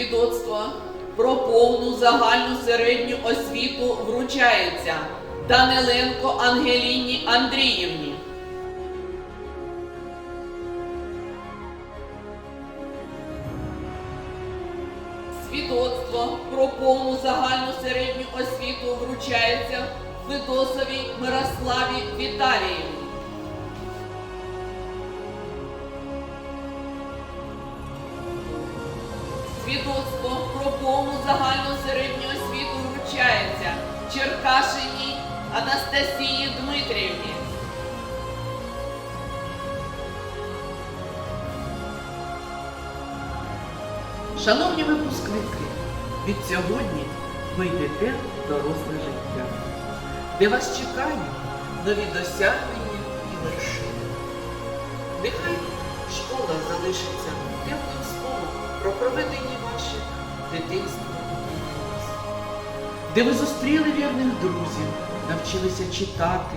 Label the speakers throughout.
Speaker 1: Свідоцтво про повну загальну середню освіту вручається Даниленко Ангеліні Андріївні. Свідоцтво про повну загальну середню освіту вручається Федосовій Мирославі Віталіївні. Свідоцтво про повну загальну середню освіту вручається Черкашиній Анастасії Дмитріївні. Шановні випускники, від сьогодні ви йдете в доросле життя, де вас чекають нові досягнення і вершини. Нехай школа залишиться проведені і юності, де ви зустріли вірних друзів, навчилися читати,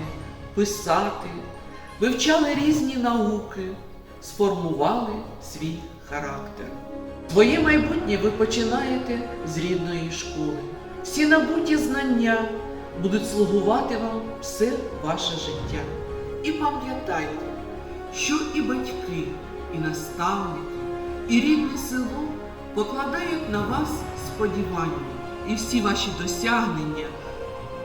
Speaker 1: писати, вивчали різні науки, сформували свій характер. Своє майбутнє ви починаєте з рідної школи. Всі набуті знання будуть слугувати вам все ваше життя. І пам'ятайте, що і батьки, і наставники, і рідне село покладають на вас сподівання, і всі ваші досягнення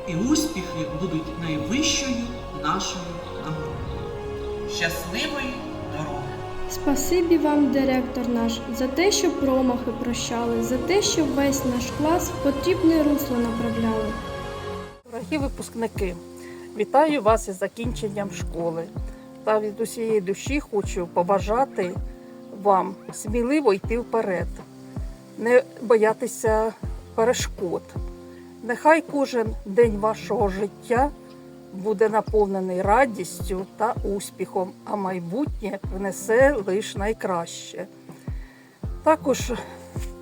Speaker 1: і успіхи будуть найвищою нашою нагородою. Щасливої дороги!
Speaker 2: Спасибі вам, директор наш, за те, що промахи прощали, за те, що весь наш клас в потрібне русло направляли.
Speaker 3: Дорогі випускники, вітаю вас із закінченням школи. Та від усієї душі хочу побажати вам сміливо йти вперед, не боятися перешкод. Нехай кожен день вашого життя буде наповнений радістю та успіхом, а майбутнє принесе лише найкраще. Також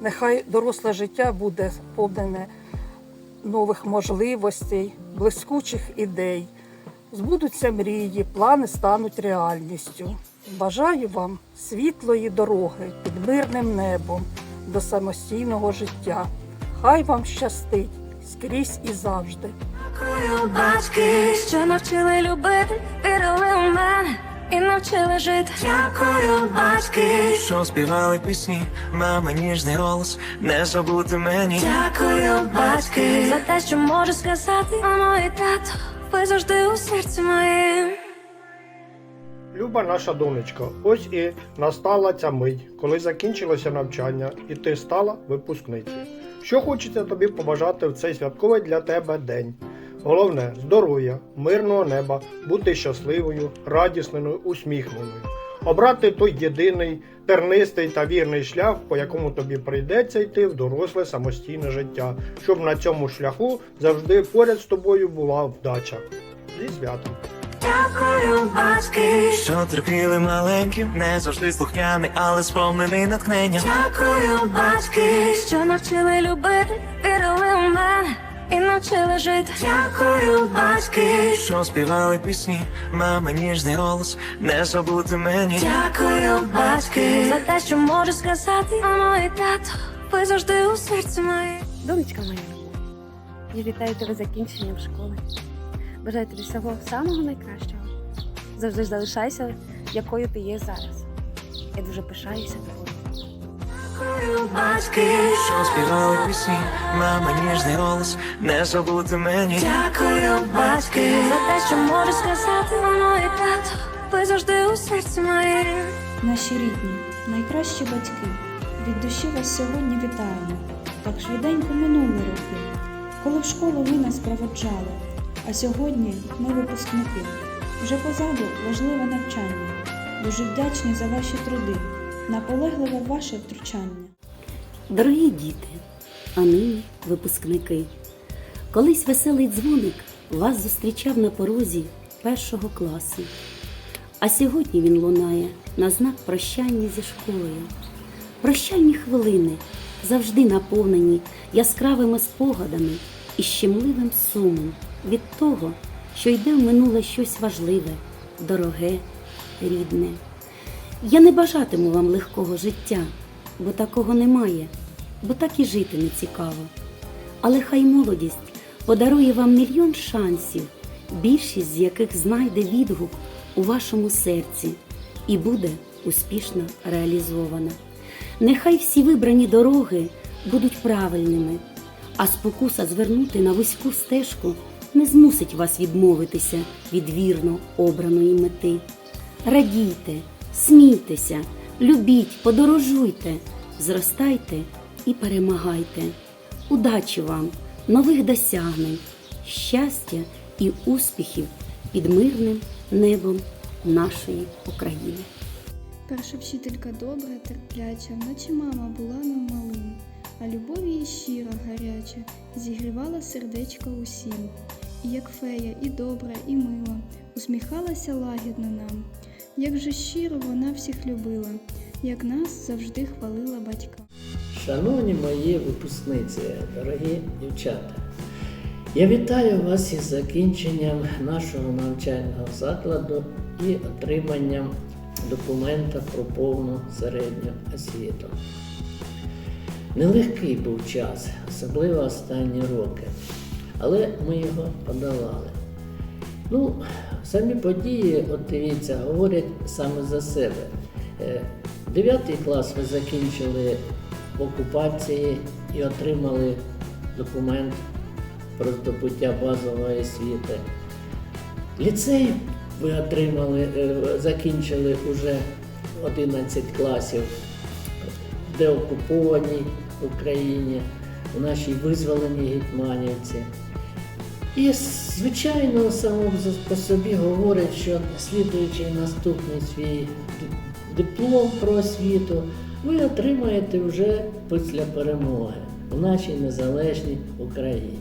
Speaker 3: нехай доросле життя буде сповнене нових можливостей, блискучих ідей. Збудуться мрії, плани стануть реальністю. Бажаю вам світлої дороги під мирним небом до самостійного життя. Хай вам щастить скрізь і завжди.
Speaker 4: Дякую, батьки, що навчили любити, вірили у мене і навчили жити. Дякую, батьки,
Speaker 5: що співали пісні, мама ніжний голос, не забути мені.
Speaker 4: дякую, батьки, за те, що можу сказати, мамо і тато, ви завжди у серці моїм.
Speaker 6: Люба наша донечка, ось і настала ця мить, коли закінчилося навчання, і ти стала випускницею. Що хочеться тобі побажати в цей святковий для тебе день? Головне здоров'я, мирного неба, бути щасливою, радісною, усміхненою. Обрати той єдиний, тернистий та вірний шлях, по якому тобі прийдеться йти в доросле самостійне життя, щоб на цьому шляху завжди поряд з тобою була вдача. Зі святом!
Speaker 4: Дякую, батьки,
Speaker 5: Що терпіли маленьким, не завжди слухняний, але сповнений натхнення.
Speaker 4: дякую, батьки, що навчили любити, вірили у мене і навчили жити. Дякую, батьки,
Speaker 5: Що співали пісні, мама ніжний голос, не забути мені.
Speaker 4: дякую, батьки, за те, що можу сказати, мамо і тато, ви завжди у серці моїм.
Speaker 7: Донечка моя, я вітаю тебе закінченням школи. Бажаю тобі всього самого найкращого. Завжди ж залишайся, якою ти є зараз. Я дуже пишаюся тобою.
Speaker 4: Дякую, батьки,
Speaker 5: Що співали пісні, мама ніжний голос, не забути мені.
Speaker 4: дякую, батьки, за те, що можу сказати, мамо і тато, ви завжди у серці моїм.
Speaker 8: Наші рідні, найкращі батьки, від душі вас сьогодні вітаємо. Так швиденько минули роки, коли в школу ви нас проводжали. А сьогодні ми випускники. Вже позаду важливе навчання. Дуже вдячні за ваші труди, наполегливе ваше втручання.
Speaker 9: Дорогі діти, а нині випускники. Колись веселий дзвоник вас зустрічав на порозі першого класу. А сьогодні він лунає на знак прощання зі школою. Прощальні хвилини завжди наповнені яскравими спогадами і щемливим сумом від того, що йде в минуле щось важливе, дороге, рідне. Я не бажатиму вам легкого життя, бо такого немає. бо так і жити не цікаво. Але хай молодість подарує вам мільйон шансів, більшість з яких знайде відгук у вашому серці і буде успішно реалізована. Нехай всі вибрані дороги будуть правильними, а спокуса звернути на вузьку стежку не змусить вас відмовитися від вірно обраної мети. Радійте, смійтеся, любіть, подорожуйте, зростайте і перемагайте. Удачі вам, нових досягнень, щастя і успіхів під мирним небом нашої України.
Speaker 2: Перша вчителька добра, терпляча, наче мама була нам малим, а любов її щира, гаряча, зігрівала сердечко усім. І як фея, і добра, і мила, усміхалася лагідно нам. Як же щиро вона всіх любила, як нас завжди хвалила батька.
Speaker 10: Шановні мої випускниці, дорогі дівчата, я вітаю вас із закінченням нашого навчального закладу і отриманням документа про повну середню освіту. Нелегкий був час, особливо останні роки, але ми його подолали. Ну, самі події, от дивіться, говорять саме за себе. Е, Дев'ятий клас ви закінчили в окупації і отримали документ про здобуття базової освіти. Ліцей ви отримали, е, закінчили вже 11 класів в деокупованій Україні, у нашій визволеній Гетьманівці. І, звичайно, само по собі говорить, що слідуючи наступний свій диплом про освіту, ви отримаєте вже після перемоги у нашій незалежній Україні.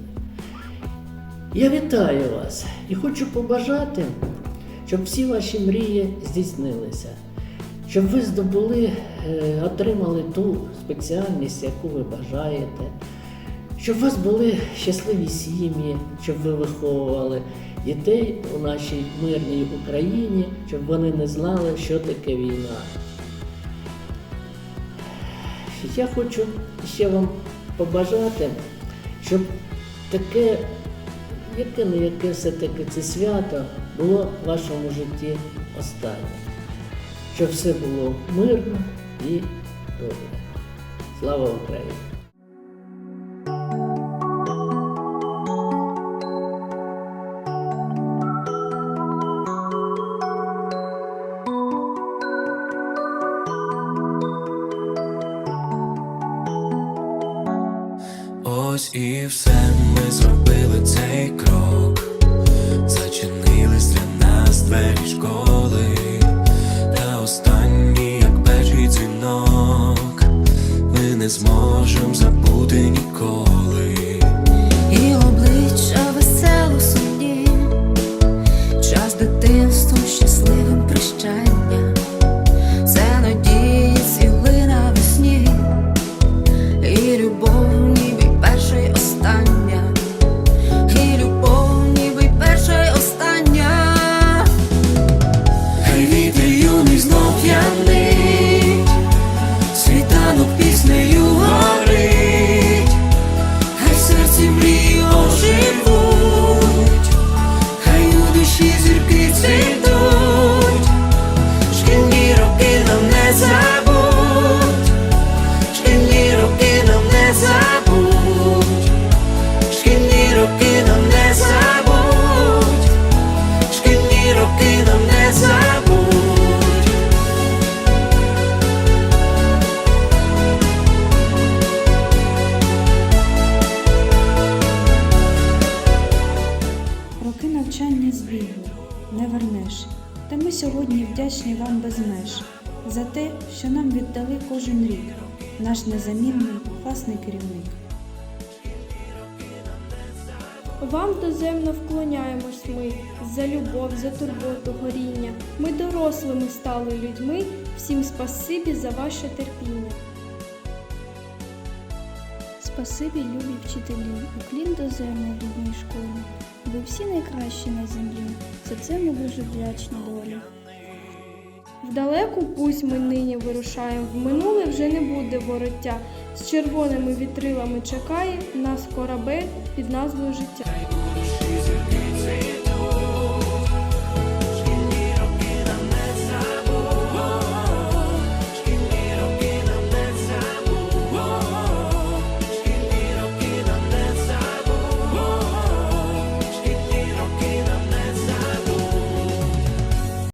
Speaker 10: Я вітаю вас і хочу побажати, щоб всі ваші мрії здійснилися, щоб ви здобули, е, отримали ту спеціальність, яку ви бажаєте, щоб у вас були щасливі сім'ї, щоб ви виховували дітей у нашій мирній Україні, щоб вони не знали, що таке війна. Я хочу ще вам побажати, щоб таке, яке не яке все-таки це свято було в вашому житті останнє. Щоб все було мирно і добре. Слава Україні!
Speaker 8: Сьогодні вдячні вам без меж за те, що нам віддали кожен рік, наш незамінний класний керівник.
Speaker 2: Вам доземно вклоняємось ми за любов, за турботу, горіння. Ми дорослими стали людьми. Всім спасибі за ваше терпіння. Спасибі, любі вчителі, уклін доземної рідної школи. Ви всі найкращі на землі. За це ми дуже вдячні Далеку пусть ми нині вирушаємо, в минуле вже не буде вороття. З червоними вітрилами чекає нас корабель під назвою життя.